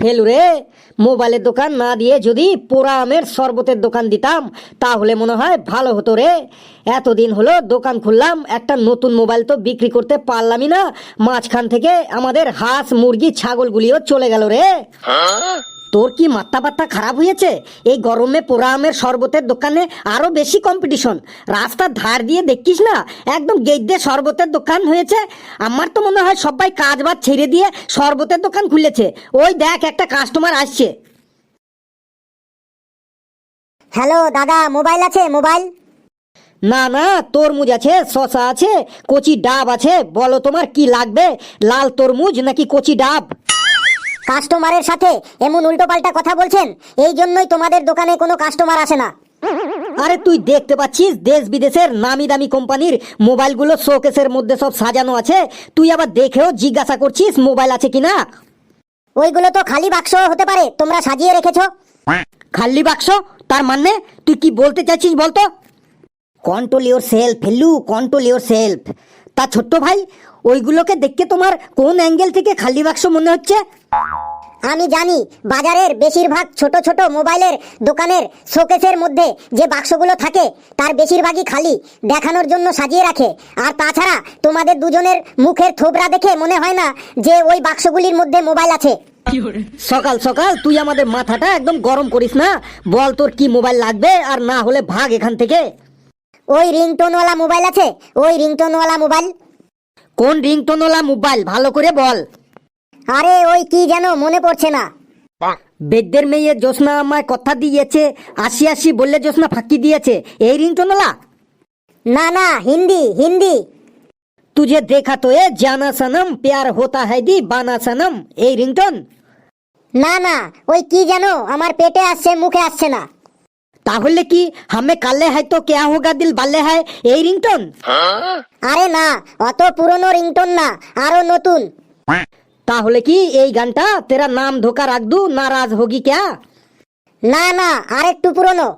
ফেলু রে। মোবাইলের দোকান না দিয়ে যদি পোড়া আমের শরবতের দোকান দিতাম, তাহলে মনে হয় ভালো হতো রে। এতদিন হলো দোকান খুললাম, একটা নতুন মোবাইল তো বিক্রি করতে পারলামই না। মাঝখান থেকে আমাদের হাঁস, মুরগি, ছাগলগুলিও চলে গেল রে। তোর কি মাত্তা পাত্তা খারাপ হয়েছে? এই গরমে পোড়া আমের শরবতের দোকানে আরও বেশি কম্পিটিশন রাস্তার ধার দিয়ে দেখিস না একদম গেট দিয়ে শরবতের দোকান হয়েছে। আমার তো মনে হয় সবাই কাজ বাজ ছেড়ে দিয়ে শরবতের দোকান খুলেছে। ওই দেখ একটা কাস্টমার আসছে। হ্যালো দাদা মোবাইল আছে? মোবাইল? না না তরমুজ আছে শশা আছে কচি ডাব আছে। বলো তোমার কি লাগবে? লাল তরমুজ নাকি কচি ডাব? কাস্টমারের সাথে এমন উল্টোপাল্টা কথা বলছেন? এই জন্যই তোমাদের দোকানে কোনো কাস্টমার আসে না। আরে তুই দেখতে পাচ্ছিস? দেশ বিদেশের নামি দামি কোম্পানির মোবাইলগুলো শোকেসের মধ্যে সব সাজানো আছে। তুই আবার দেখেও জিজ্ঞাসা করছিস মোবাইল আছে কিনা? ওইগুলো তো খালি বাক্স হতে পারে তোমরা সাজিয়ে রেখেছো। খালি বাক্স? তার মানে? তুই কি বলতে চাইছিস বলতো? Control yourself Felu control yourself তা ছোট্ট ভাই ওইগুলোকে দেখে তোমার কোন অ্যাঙ্গেল থেকে খালি বাক্স মনে হচ্ছে? আমি জানি বাজারের বেশিরভাগ ছোট ছোট মোবাইলের দোকানের শোকেসের মধ্যে যে বাক্সগুলো থাকে তার বেশিরভাগই খালি দেখানোর জন্য সাজিয়ে রাখে। আর তাছাড়া তোমাদের দুজনের মুখের থোবরা দেখে মনে হয় না যে ওই বাক্সগুলির মধ্যে মোবাইল আছে। সকাল সকাল তুই আমাদের মাথাটা একদম গরম করিস না। বল তোর কি মোবাইল লাগবে আর না হলে ভাগ এখান থেকে। ওই রিংটোনওয়ালা মোবাইল আছে ওই রিংটোনওয়ালা মোবাইল কোন রিংটোনওয়ালা মোবাইল ভালো করে বল আরে ওই কি যেন মনে পড়ছে না বেদ্যের মেয়ে জ্যোৎস্না আমায় কথা দিয়েছে আসি আসি বললে জ্যোৎস্না ফাঁকি দিয়েছে এই রিংটোনওয়ালা না না হিন্দি হিন্দি तुझे देखा तो ये जाना सनम प्यार होता है दी बाना सनम এই রিংটোন না না ওই কি যেন আমার পেটে আসছে মুখে আসছে না তাহলে কি হামে কালে হয় তো কেয়া হোগা দিল বালে হয় এই রিংটোন? আরে না অত পুরনো রিংটোন না আরও নতুন। তাহলে কি এই গানটা তেরা নাম ধোকা রাখ দু নারাজ হোগি ক্যা? না না, আরেকটু পুরনো।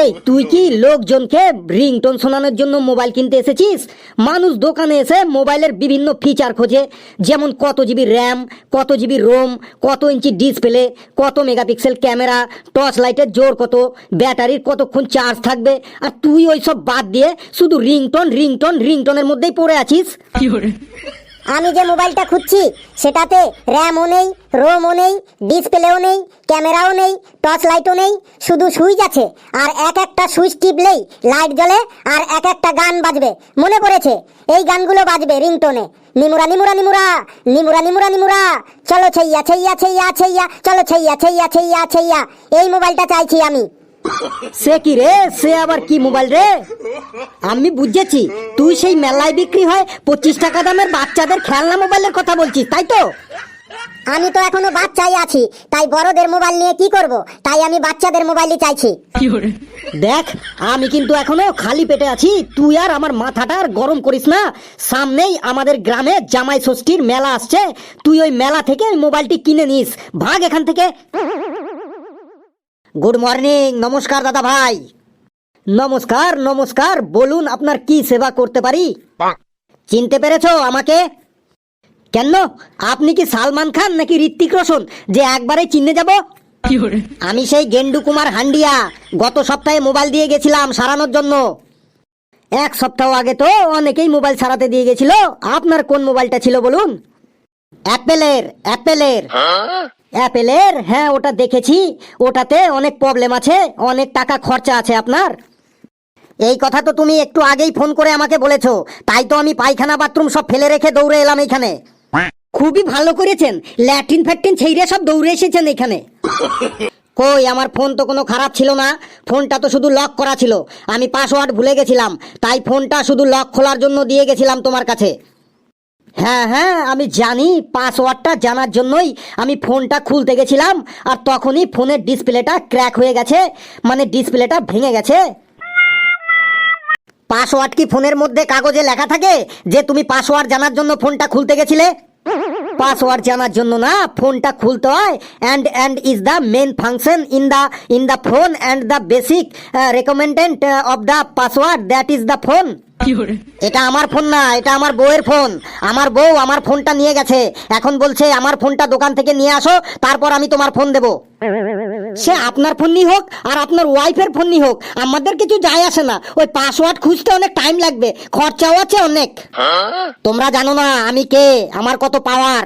এই, তুই কি লোকজনকে রিংটোন শোনানোর জন্য মোবাইল কিনতে এসেছিস? মানুষ দোকানে এসে মোবাইলের বিভিন্ন ফিচার খোঁজে, যেমন কত জিবি র্যাম, কত জিবি রোম, কত ইঞ্চি ডিসপ্লে, কত মেগাপিক্সেল ক্যামেরা, টর্চ লাইটের জোর কত, ব্যাটারির কতক্ষণ চার্জ থাকবে, আর তুই ওই সব বাদ দিয়ে শুধু রিংটোন রিংটোন, রিংটোনের মধ্যেই পড়ে আছিস? আমি যে মোবাইলটা খুঁজছি, সেটাতে র্যামও নেই, রোমও নেই, ডিসপ্লেও নেই, ক্যামেরাও নেই, টর্চ লাইটও নেই, শুধু সুইচ আছে, আর এক একটা সুইচ টিপলেই লাইট জ্বলে, আর এক একটা গান বাজবে। মনে পড়েছে? এই গানগুলো বাজবে রিংটোনে। নিমুরা নিমুরা নিমুরা নিমুরা নিমুরা নিমুরা, চলো ছেইয়া ছেইয়া ছেইয়া ছেইয়া, চলো ছেইয়া ছেইয়া ছেইয়া ছেইয়া, এই মোবাইলটা চাইছি আমি। সে কি রে? সে আবার কি মোবাইল রে? আমি বুঝেছি। তুই সেই মেলায় বিক্রি হয় পঁচিশ টাকা দামের বাচ্চাদের খেলনা মোবাইলের কথা বলছিস তাই তো? আমি তো এখনও বাচ্চাই আছি তাই বড়দের মোবাইল নিয়ে কি করব? তাই আমি বাচ্চাদের মোবাইলই চাইছি। দেখ আমি কিন্তু এখনও খালি পেটে আছি। তুই আর আমার মাথাটা আর গরম করিস না। সামনেই আমাদের গ্রামে জামাই ষষ্ঠীর মেলা আসছে। তুই ওই মেলা থেকে ওই মোবাইলটি কিনে নিস। ভাগ এখান থেকে। গুড মর্নিং নমস্কার দাদা ভাই। নমস্কার নমস্কার বলুন আপনার কি সেবা করতে পারি? চিনতে পেরেছ আমাকে? কেন? আপনি কি সালমান খান নাকি ঋত্বিক রোশন? যে একবারে চিনে যাব? আমি সেই গেন্ডু কুমার হান্ডিয়া গত সপ্তাহে মোবাইল দিয়ে গেছিলাম সারানোর জন্য। এক সপ্তাহ আগে তো অনেকেই মোবাইল সারাতে দিয়ে গেছিল। আপনার কোন মোবাইলটা ছিল বলুন? অ্যাপেলের অ্যাপেলের। অ্যাপেলের? হ্যাঁ ওটা দেখেছি। ওটাতে অনেক প্রবলেম আছে অনেক টাকা খরচা আছে আপনার। এই কথা তো তুমি একটু আগেই ফোন করে আমাকে বলেছ। তাই তো আমি পায়খানা বাথরুম সব ফেলে রেখে দৌড়ে এলাম এখানে। খুবই ভালো করেছেন। ল্যাট্রিন ফ্যাট্রিন ছেড়ে সব দৌড়ে এসেছেন এখানে। কই আমার ফোন তো কোনো খারাপ ছিল না। ফোনটা তো শুধু লক করা ছিল। আমি পাসওয়ার্ড ভুলে গেছিলাম। তাই ফোনটা শুধু লক খোলার জন্য দিয়ে গেছিলাম তোমার কাছে। হ্যাঁ হ্যাঁ আমি জানি, পাসওয়ার্ডটা জানার জন্যই আমি ফোনটা খুলতে গেছিলাম, আর তখনই ফোনের ডিসপ্লেটা ক্র্যাক হয়ে গেছে মানে ডিসপ্লেটা ভেঙে গেছে। পাসওয়ার্ড কি ফোনের মধ্যে কাগজে লেখা থাকে, যে তুমি পাসওয়ার্ড জানার জন্য ফোনটা খুলতে গেছিলে? পাসওয়ার্ড জানার জন্য না, ফোনটা খুলতে হয় and and is the main function in the in the phone and the basic recommendation of the password that is the phone এটা আমার ফোন না, এটা আমার বউয়ের ফোন। আমার বউ আমার ফোনটা নিয়ে গেছে। এখন বলছে, আমার ফোনটা দোকান থেকে নিয়ে আসো, তারপর আমি তোমার ফোন দেব। সে আপনার ফোন ফোনই হোক, আর আপনার ওয়াইফের ফোন ফোনই হোক, আমাদের কিছু যায় আসে না। ওই পাসওয়ার্ড খুঁজতে অনেক টাইম লাগবে, খরচাও আছে অনেক। তোমরা জানো না, আমি কে? আমার কত পাওয়ার?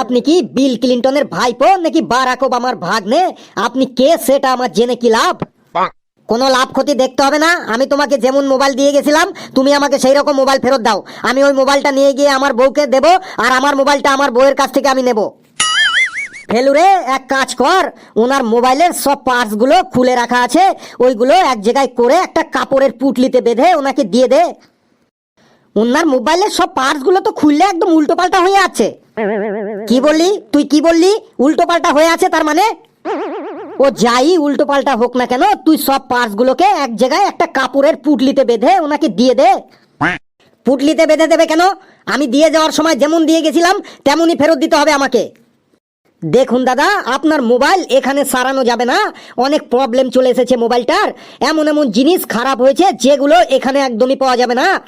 আপনি কি বিল ক্লিন্টনের ভাইপো, নাকি বারাক ওবামার ভাগ্নে? আপনি কে? সেটা আমার জেনে কি লাভ? কোনো লাভ ক্ষতি দেখতে হবে না। আমি তোমাকে যেমন মোবাইল দিয়ে গেছিলাম, তুমি আমাকে সেই রকম মোবাইল ফেরত দাও। আমি ওই মোবাইলটা নিয়ে গিয়ে আমার বউকে দেবো, আর আমার মোবাইলটা আমার বউয়ের কাছ থেকে আমি নেব। ফেলুরে, এক কাজ কর, ওনার মোবাইলের সব পার্টসগুলো খুলে রাখা আছে। ওইগুলো এক জায়গায় করে একটা কাপড়ের পুটলিতে বেঁধে ওনাকে দিয়ে দে। ওনার মোবাইলের সব পার্টসগুলো তো খুললে একদম উল্টো পাল্টা হয়ে আছে কি বললি? তুই কি বললি? উল্টো পাল্টা হয়ে আছে তার মানে? ও যাই উল্টো পাল্টা হোক না কেন, তুই সব পার্টস গুলোকে এক জায়গায় একটা কাপড়ের পুটলিতে বেঁধে ওনাকে দিয়ে দে। পুটলিতে বেঁধে দেবে কেন? আমি দিয়ে যাওয়ার সময় যেমন দিয়ে গেছিলাম, তেমনই ফেরত দিতে হবে আমাকে। দেখুন দাদা আপনার মোবাইল এখানে সারানো যাবে না। অনেক প্রবলেম চলে এসেছে মোবাইলটার। এমন এমন জিনিস খারাপ হয়েছে যেগুলো এখানে একদমই পাওয়া যাবে না।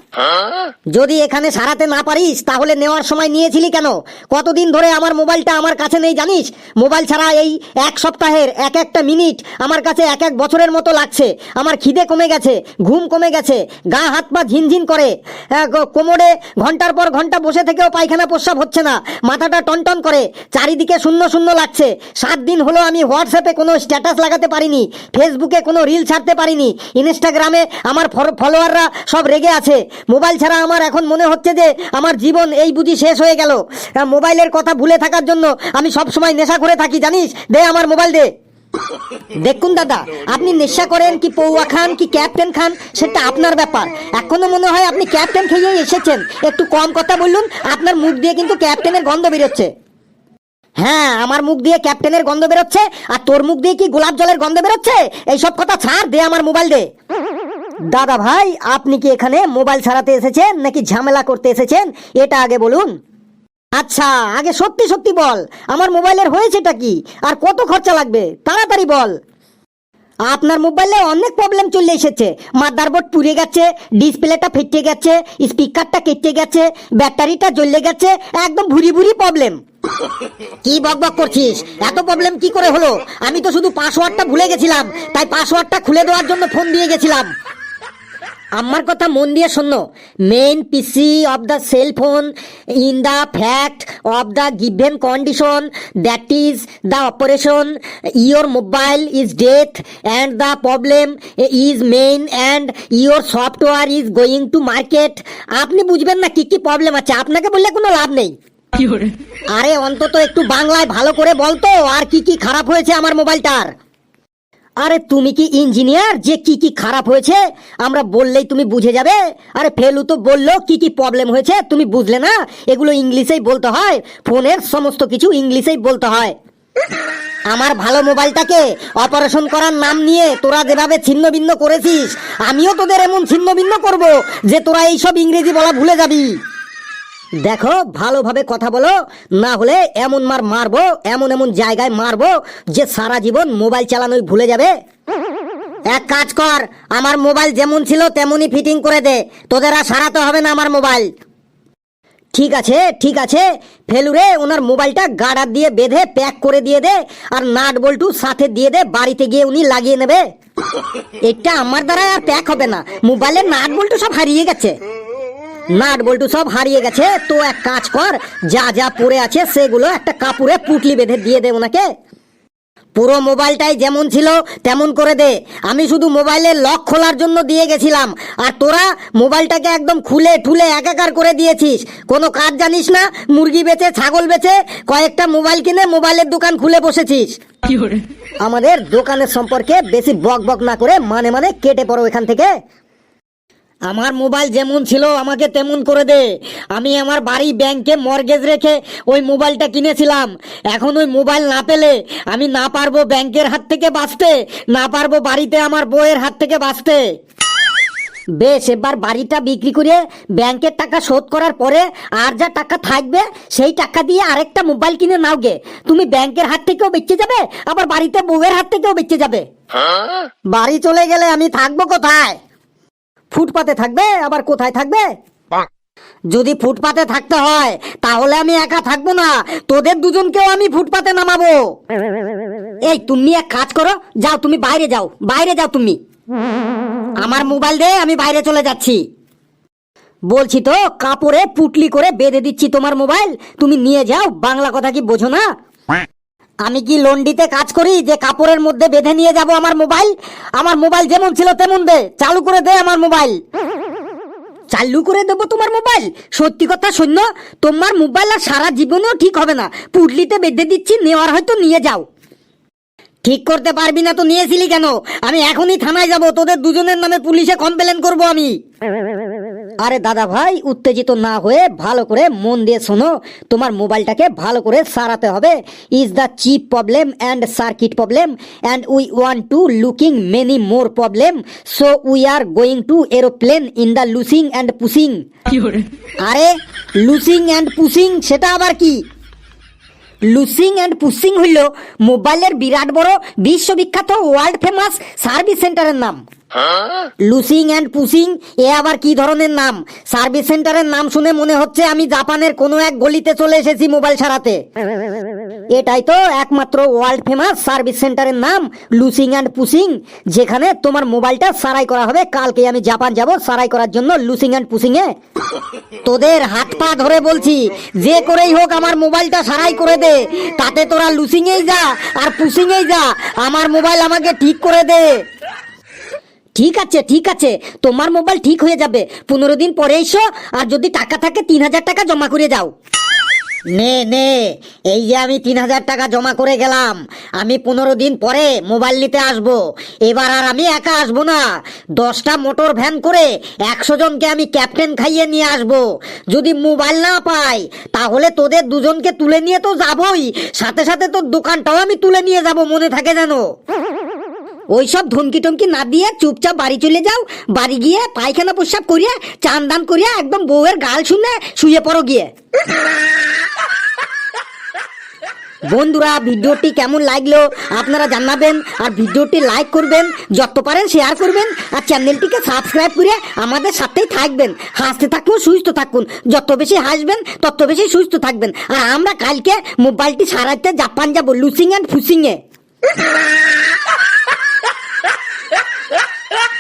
যদি এখানে সারাতে না পারিস তাহলে নেওয়ার সময় নিয়েছিলি কেন? কতদিন ধরে আমার মোবাইলটা আমার কাছে নেই জানিস? মোবাইল ছাড়া এই এক সপ্তাহের এক একটা মিনিট আমার কাছে এক এক বছরের মতো লাগছে। আমার খিদে কমে গেছে ঘুম কমে গেছে গা হাত পা ঝিনঝিন করে। আহ, কোমরে ঘণ্টার পর ঘণ্টা বসে থেকেও পায়খানা প্রস্রাব হচ্ছে না। মাথাটা টনটন করে। চারিদিকে শূন্য শূন্য লাগছে। সাত দিন হলো আমি হোয়াটসঅ্যাপে কোনো স্ট্যাটাস লাগাতে পারিনি ফেসবুকে কোনো রিল ছাড়তে পারিনি ইনস্টাগ্রামে আমার ফলোয়াররা সব রেগে আছে। মোবাইল ছাড়া আমার এখন মনে হচ্ছে যে আমার জীবন এই বুঝি শেষ হয়ে গেল। মোবাইলের কথা ভুলে থাকার জন্য আমি সব সময় নেশা করে থাকি, জানিস? দে আমার মোবাইল দে। দেখুন দাদা, আপনি নেশা করেন কি পৌয়া খান, কি ক্যাপ্টেন খান, সেটা আপনার ব্যাপার। এখনও মনে হয় আপনি ক্যাপ্টেন খেয়েই এসেছেন। একটু কম কথা বলুন, আপনার মুখ দিয়ে কিন্তু ক্যাপ্টেনের গন্ধ বেরোচ্ছে। হ্যাঁ আমার মুখ দিয়ে ক্যাপ্টেনের গন্ধ বেরোচ্ছে, আর তোর মুখ দিয়ে কি গোলাপ জলের গন্ধ বেরোচ্ছে? এইসব কথা ছাড়, দে আমার মোবাইল দে। দাদা ভাই, আপনি কি এখানে মোবাইল ছাড়াতে এসেছেন, নাকি ঝামেলা করতে এসেছেন? এটা আগে বলুন। আচ্ছা আগে সত্যি সত্যি বল, আমার মোবাইলের হয়েছেটা কি? আর কত খরচা লাগবে? তাড়াতাড়ি বল। আপনার মোবাইলে অনেক প্রবলেম চলে এসেছে। মাদারবোর্ড পুড়ে গেছে, ডিসপ্লেটা ফেটে গেছে, স্পিকারটা কেটে গেছে, ব্যাটারিটা জ্বলে গেছে, একদম ভুরি ভুরি প্রবলেম কি বক বক করছিস? এত প্রবলেম কি করে হলো? আমি তো শুধু পাসওয়ার্ডটা ভুলে গেছিলাম, তাই পাসওয়ার্ডটা খুলে দেওয়ার জন্য ফোন দিয়ে গেছিলাম। আমার কথা মন দিয়ে শোনো। Main PC of the cell phone in the fact of the given condition that is the operation your mobile is death and the problem is main and your software is going to market আপনি বুঝবেন না কি কি problem আছে। আপনাকে বললে কোনো লাভ নেই। আরে অন্তত একটু বাংলায় ভালো করে বলতো আর কি কি খারাপ হয়েছে আমার মোবাইলটার। আরে তুমি কি ইঞ্জিনিয়ার? যে কি কি খারাপ হয়েছে, আমরা বললেই তুমি বুঝে যাবে। আরে ফেলু তো বলল কি কি প্রবলেম হয়েছে, তুমি বুঝলে না? এগুলো ইংলিশেই বলতে হয়। ফোনের সমস্ত কিছু ইংলিশেই বলতে হয়। আমার ভালো মোবাইলটাকে অপারেশন করার নাম নিয়ে তোরা যেভাবে ছিন্ন ভিন্ন করেছিস, আমিও তোদের এমন ছিন্ন ভিন্ন করব যে তোরা এইসব ইংরেজি বলা ভুলে যাবি। দেখো, ভালোভাবে কথা বলো, না হলে এমন মার মারবো, এমন এমন জায়গায় মারবো যে সারা জীবন মোবাইল চালানোই ভুলে যাবে। এক কাজ কর, আমার মোবাইল যেমন ছিল তেমনই ফিটিং করে দে, তোদের আর সারাতে হবে না আমার মোবাইল। ঠিক আছে ঠিক আছে, ফেলুরে, ওনার মোবাইলটা গার্ডার দিয়ে বেঁধে, প্যাক করে দিয়ে দে, আর নাট বল্টু সাথে দিয়ে দে, বাড়িতে গিয়ে উনি লাগিয়ে নেবে। এটা আমার দ্বারা আর প্যাক হবে না, মোবাইলের নাট বল্টু সব হারিয়ে গেছে। নাট বল্টু সব হারিয়ে গেছে তো এক কাজ কর যা যা পড়ে আছে সেগুলো একটা কাপড়ে পুটলি বেঁধে দিয়ে দে ওনাকে। পুরো মোবাইলটাই যেমন ছিল তেমন করে দে। আমি শুধু মোবাইলের লক খোলার জন্য দিয়ে গেছিলাম আর তোরা মোবাইলটাকে একদম খুলে ঠুলে একাকার করে দিয়েছিস। কোনো কাজ জানিস না মুরগি বেচে ছাগল বেচে কয়েকটা মোবাইল কিনে মোবাইলের দোকান খুলে বসেছিস। আমাদের দোকানের সম্পর্কে বেশি বক বক না করে মানে মানে কেটে পড়ো এখান থেকে। আমার মোবাইল যেমন ছিল আমাকে তেমন করে দে। আমি আমার বাড়ি ব্যাংকে মর্গেজ রেখে ওই মোবাইলটা কিনেছিলাম। এখন ওই মোবাইল না পেলে আমি না পারব ব্যাংকের হাত থেকে বাঁচতে না পারব বাড়িতে আমার বউয়ের হাত থেকে বাঁচতে। বেশ এবার বাড়িটা বিক্রি করে ব্যাংকের টাকা শোধ করার পরে আর যা টাকা থাকবে সেই টাকা দিয়ে আরেকটা মোবাইল কিনে নাও গে। তুমি ব্যাংকের হাত থেকেও বেঁচে যাবে আবার বাড়িতে বউয়ের হাত থেকেও বেঁচে যাবে। বাড়ি চলে গেলে আমি থাকব কোথায়? ফুটপাতে থাকবে আবার কোথায় থাকবে? যদি ফুটপাতে থাকতে হয় তাহলে আমি একা থাকব না তোদের দুজনকেও আমি ফুটপাতে নামাবো। এই তুমি এক কাজ করো যাও তুমি বাইরে যাও বাইরে যাও তুমি। আমার মোবাইল দে আমি বাইরে চলে যাচ্ছি। বলছি তো কাপড়ে পুটলি করে বেঁধে দিচ্ছি তোমার মোবাইল তুমি নিয়ে যাও বাংলা কথা কি বোঝো না? আমি কি লন্ডিতে কাজ করি? যে কাপড়ের মধ্যে বেঁধে নিয়ে যাব আমার মোবাইল? আমার মোবাইল যেমন ছিল তেমন দে। চালু করে দে আমার মোবাইল। চালু করে দেবো তোমার মোবাইল? সত্যি কথা শূন্য তোমার মোবাইল আর সারা জীবনেও ঠিক হবে না। পুটলিতে বেঁধে দিচ্ছি, নেওয়ার হয়তো নিয়ে যাও। ঠিক করতে পারবি না তো নিয়েছিলি কেন? আমি এখনই থানায় যাব, তোদের দুজনের নামে পুলিশে কমপ্লেন করব আমি। আরে দাদা ভাই উত্তেজিত না হয়ে ভালো করে মন দিয়ে শোনো। তোমার মোবাইলটাকে ভালো করে সারাতে হবে। Is the chip problem and circuit problem and we want to looking many more problem so we are going to aeroplane in the losing and pushing আরে লুসিং অ্যান্ড পুসিং সেটা আবার কি? লুসিং অ্যান্ড পুসিং হইল মোবাইলের বিরাট বড় বিশ্ববিখ্যাত world famous service সেন্টারের নাম। লুসিং অ্যান্ড পুসিং এ আবার কি ধরনের নাম? সার্ভিস সেন্টারের নাম শুনে মনে হচ্ছে আমি জাপানের কোনো এক গলিতে চলে এসেছি মোবাইল সারাতে। এটাই তো একমাত্র ওয়ার্ল্ড ফেমাস সার্ভিস সেন্টারের নাম লুসিং অ্যান্ড পুসিং যেখানে তোমার মোবাইলটা সারাই করা হবে। কালকে আমি জাপান যাব, সারাই করার জন্য লুসিং অ্যান্ড এ তোদের হাত পা ধরে বলছি, যে করেই হোক আমার মোবাইলটা সারাই করে দে। তাতে তোরা লুসিং এই যা, আর পুসিং এই যা। আমার মোবাইল আমাকে ঠিক করে দে। ঠিক আছে ঠিক আছে। তোমার মোবাইল ঠিক হয়ে যাবে। পনেরো দিন পরে এসো, আর যদি টাকা থাকে তিন হাজার টাকা জমা করে যাও নে নে, এই যে আমি তিন হাজার টাকা জমা করে গেলাম, আমি পনেরো দিন পরে মোবাইল নিতে আসব। এবার আর আমি একা আসব না। দশটা মোটর ভ্যান করে একশো জনকে আমি ক্যাপ্টেন খাইয়ে নিয়ে আসব। যদি মোবাইল না পাই, তাহলে তোদের দুজনকে তুলে নিয়ে তো যাবই। সাথে সাথে তোর দোকানটাও আমি তুলে নিয়ে যাব, মনে থাকে জানো ওইসব ধমকি টমকি না দিয়ে চুপচাপ বাড়ি চলে যাও। বাড়ি গিয়ে পায়খানা প্রস্রাব করিয়া, চান দান করিয়া একদম বউয়ের গাল শুনে শুয়ে পড়ো গিয়ে। বন্ধুরা, ভিডিওটি কেমন লাগল আপনারা জানাবেন আর ভিডিওটি লাইক করবেন, যত পারেন শেয়ার করবেন আর চ্যানেলটিকে সাবস্ক্রাইব করে আমাদের সাথেই থাকবেন। হাসতে থাকুন, সুস্থ থাকুন। যত বেশি হাসবেন, তত বেশি সুস্থ থাকবেন। আর আমরা কালকে মোবাইলটি সারাইতে জাপান যাব, লুসিং অ্যান্ড ফুসিং